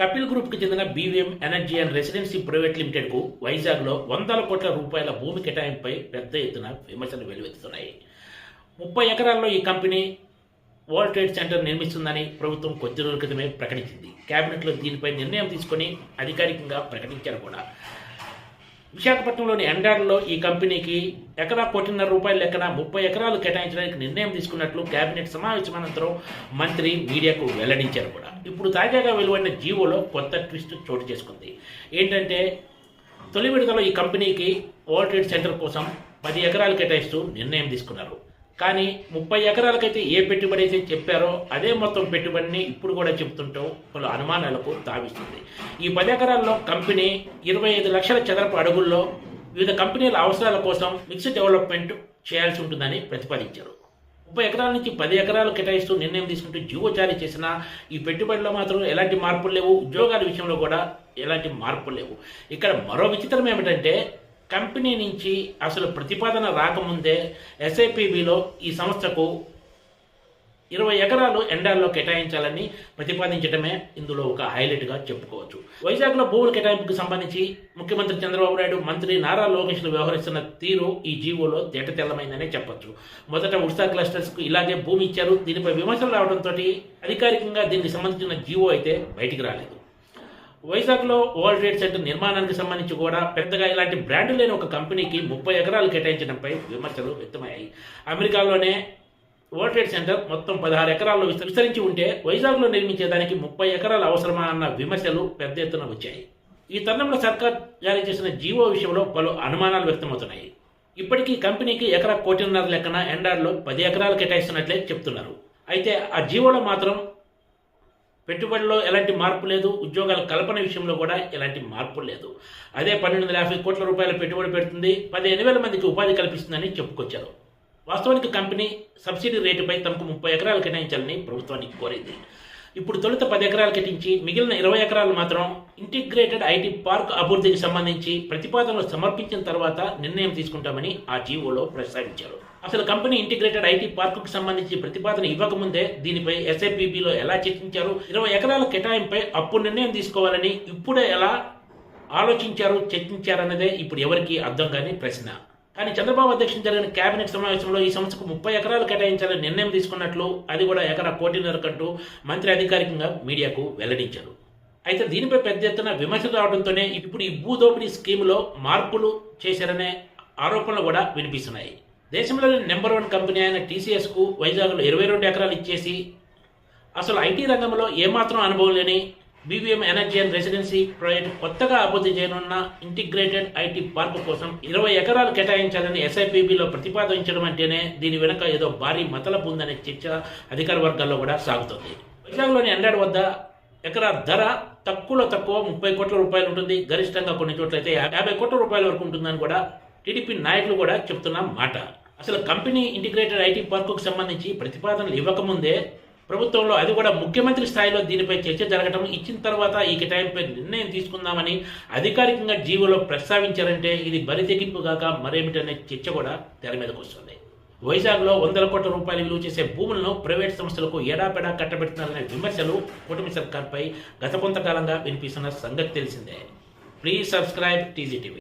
కపిల్ గ్రూప్కి చెందిన BVM energy and residency private లిమిటెడ్కు వైజాగ్లో వందల కోట్ల రూపాయల భూమి కేటాయింపుపై పెద్ద ఎత్తున విమర్శలు వెలువెత్తుతున్నాయి. ముప్పై ఎకరాల్లో ఈ కంపెనీ వరల్డ్ ట్రేడ్ సెంటర్ నిర్మిస్తుందని ప్రభుత్వం కొద్ది రోజుల క్రితమే ప్రకటించింది. కేబినెట్లో దీనిపై నిర్ణయం తీసుకొని అధికారికంగా ప్రకటించారు కూడా. విశాఖపట్నంలోని ఎండార్లో ఈ కంపెనీకి ఎకరా కోటిన్నర రూపాయల లెక్కన ముప్పై ఎకరాలు కేటాయించడానికి నిర్ణయం తీసుకున్నట్లు కేబినెట్ సమావేశం అనంతరం మంత్రి మీడియాకు వెల్లడించారు కూడా. ఇప్పుడు తాజాగా వెలువడిన జీవోలో కొత్త ట్విస్ట్ చోటు చేసుకుంది. ఏంటంటే తొలి విడతలో ఈ కంపెనీకి వరల్డ్ ట్రేడ్ సెంటర్ కోసం పది ఎకరాలు కేటాయిస్తూ నిర్ణయం తీసుకున్నారు. కానీ ముప్పై ఎకరాలకైతే ఏ పెట్టుబడి అయితే చెప్పారో అదే మొత్తం పెట్టుబడిని ఇప్పుడు కూడా చెబుతుంటూ పలు అనుమానాలకు తావిస్తుంది ఈ పది ఎకరాల్లో కంపెనీ ఇరవై ఐదు లక్షల చదరపు అడుగుల్లో వివిధ కంపెనీల అవసరాల కోసం మిక్స్ డెవలప్మెంట్ చేయాల్సి ఉంటుందని ప్రతిపాదించారు. ముప్పై ఎకరాల నుంచి పది ఎకరాలు కేటాయిస్తూ నిర్ణయం తీసుకుంటూ జీవో జారీ చేసిన ఈ పెట్టుబడిలో మాత్రం ఎలాంటి మార్పులు లేవు. ఉద్యోగాల విషయంలో కూడా ఎలాంటి మార్పులు లేవు. ఇక్కడ మరో విచిత్రం ఏమిటంటే కంపెనీ నుంచి అసలు ప్రతిపాదన రాకముందే ఎస్ఐపిబిలో ఈ సంస్థకు ఇరవై ఎకరాలు ఎండాల్లో కేటాయించాలని ప్రతిపాదించడమే ఇందులో ఒక హైలైట్గా చెప్పుకోవచ్చు. వైజాగ్లో భూముల కేటాయింపుకు సంబంధించి ముఖ్యమంత్రి చంద్రబాబు నాయుడు మంత్రి నారా లోకేష్లు వ్యవహరిస్తున్న తీరు ఈ జీవోలో తేటతెల్లమైందనే చెప్పొచ్చు. మొదట ఉడ్సా క్లస్టర్స్కు ఇలాగే భూమి ఇచ్చారు. దీనిపై విమర్శలు రావడంతో అధికారికంగా దీనికి సంబంధించిన జీవో అయితే బయటికి రాలేదు. వైజాగ్లో వరల్డ్ ట్రేడ్ సెంటర్ నిర్మాణానికి సంబంధించి కూడా పెద్దగా ఇలాంటి బ్రాండ్ లేని ఒక కంపెనీకి ముప్పై ఎకరాలు కేటాయించడంపై విమర్శలు వ్యక్తమయ్యాయి. అమెరికాలోనే వరల్డ్ ట్రేడ్ సెంటర్ మొత్తం పదహారు ఎకరాల్లో విస్తరించి ఉంటే వైజాగ్లో నిర్మించేదానికి ముప్పై ఎకరాలు అవసరమా అన్న విమర్శలు పెద్ద ఎత్తున వచ్చాయి. ఈ తరుణంలో సర్కార్ జారీ చేసిన జీవో విషయంలో పలు అనుమానాలు వ్యక్తమవుతున్నాయి. ఇప్పటికీ కంపెనీకి ఎకరా కోటిన్నర లెక్కన ఎండార్లో పది ఎకరాలు కేటాయిస్తున్నట్లే చెప్తున్నారు. అయితే ఆ జీవోలో మాత్రం పెట్టుబడిలో ఎలాంటి మార్పు లేదు ఉద్యోగాల కల్పన విషయంలో కూడా ఎలాంటి మార్పు లేదు. అదే పన్నెండు వందల యాభై కోట్ల రూపాయల పెట్టుబడి పెడుతుంది పదిహేను వేల మందికి ఉపాధి కల్పిస్తుందని చెప్పుకొచ్చారు. వాస్తవానికి కంపెనీ సబ్సిడీ రేటుపై తమకు ముప్పై ఎకరాలు కేటాయించాలని ప్రభుత్వానికి కోరింది. ఇప్పుడు తొలుత పది ఎకరాలు కేటాయించి మిగిలిన ఇరవై ఎకరాలు మాత్రం ఇంటిగ్రేటెడ్ ఐటీ పార్క్ అభివృద్ధికి సంబంధించి ప్రతిపాదనలు సమర్పించిన తర్వాత నిర్ణయం తీసుకుంటామని ఆ జీవోలో ప్రస్తావించారు. అసలు కంపెనీ ఇంటిగ్రేటెడ్ ఐటీ పార్కుకు సంబంధించి ప్రతిపాదన ఇవ్వకముందే దీనిపై ఎస్ఐపిబిలో ఎలా చర్చించారు? ఇరవై ఎకరాల కేటాయింపై అప్పుడు నిర్ణయం తీసుకోవాలని ఇప్పుడే ఎలా ఆలోచించారు చర్చించారన్నదే ఇప్పుడు ఎవరికి అర్థం కాని ప్రశ్న. కానీ చంద్రబాబు అధ్యక్షం జరిగిన కేబినెట్ సమావేశంలో ఈ సంస్థకు ముప్పై ఎకరాలు కేటాయించాలని నిర్ణయం తీసుకున్నట్లు అది కూడా ఎకరా కోటిన్నర కంటూ మంత్రి అధికారికంగా మీడియాకు వెల్లడించారు. అయితే దీనిపై పెద్ద ఎత్తున విమర్శలు రావడంతోనే ఇప్పుడు ఈ భూదోపిడీ స్కీములో మార్పులు చేశారనే ఆరోపణలు కూడా వినిపిస్తున్నాయి. దేశంలోని నెంబర్ వన్ కంపెనీ అయిన టీసీఎస్కు వైజాగ్లో ఇరవై రెండు ఎకరాలు ఇచ్చేసి అసలు ఐటీ రంగంలో ఏమాత్రం అనుభవం లేని BBM energy and residency project కొత్తగా అభివృద్ధి చేయనున్న ఇంటిగ్రేటెడ్ ఐటీ పార్క్ కోసం ఇరవై ఎకరాలు కేటాయించాలని ఎస్ఐపిబిలో ప్రతిపాదించడం అంటేనే దీని వెనుక ఏదో భారీ మతలపు ఉందనే చర్చ అధికార వర్గాల్లో కూడా సాగుతుంది. వైజాగ్లోని ఎండాడ్ వద్ద ఎకరా ధర తక్కువలో తక్కువ ముప్పై కోట్ల రూపాయలు ఉంటుంది. గరిష్టంగా కొన్ని చోట్లయితే యాభై కోట్ల రూపాయల వరకు ఉంటుందని కూడా టీడీపీ నాయకులు కూడా చెప్తున్న మాట. అసలు కంపెనీ ఇంటిగ్రేటెడ్ ఐటీ పార్కుకు సంబంధించి ప్రతిపాదనలు ఇవ్వకముందే ప్రభుత్వంలో అది కూడా ముఖ్యమంత్రి స్థాయిలో దీనిపై చర్చ జరగటం ఇచ్చిన తర్వాత ఈ కేటాయింపై నిర్ణయం తీసుకుందామని అధికారికంగా జీవోలో ప్రస్తావించారంటే ఇది బరితెగింపు కాక మరేమిటనే చర్చ కూడా తెర మీదకు వస్తుంది. వైజాగ్లో వందల కోట్ల రూపాయలు విలువ చేసే భూములను ప్రైవేట్ సంస్థలకు ఏడాపెడా కట్టబెడుతున్నారనే విమర్శలు కూటమి సర్కార్పై గత కొంతకాలంగా వినిపిస్తున్న సంగతి తెలిసిందే. Please subscribe TGTV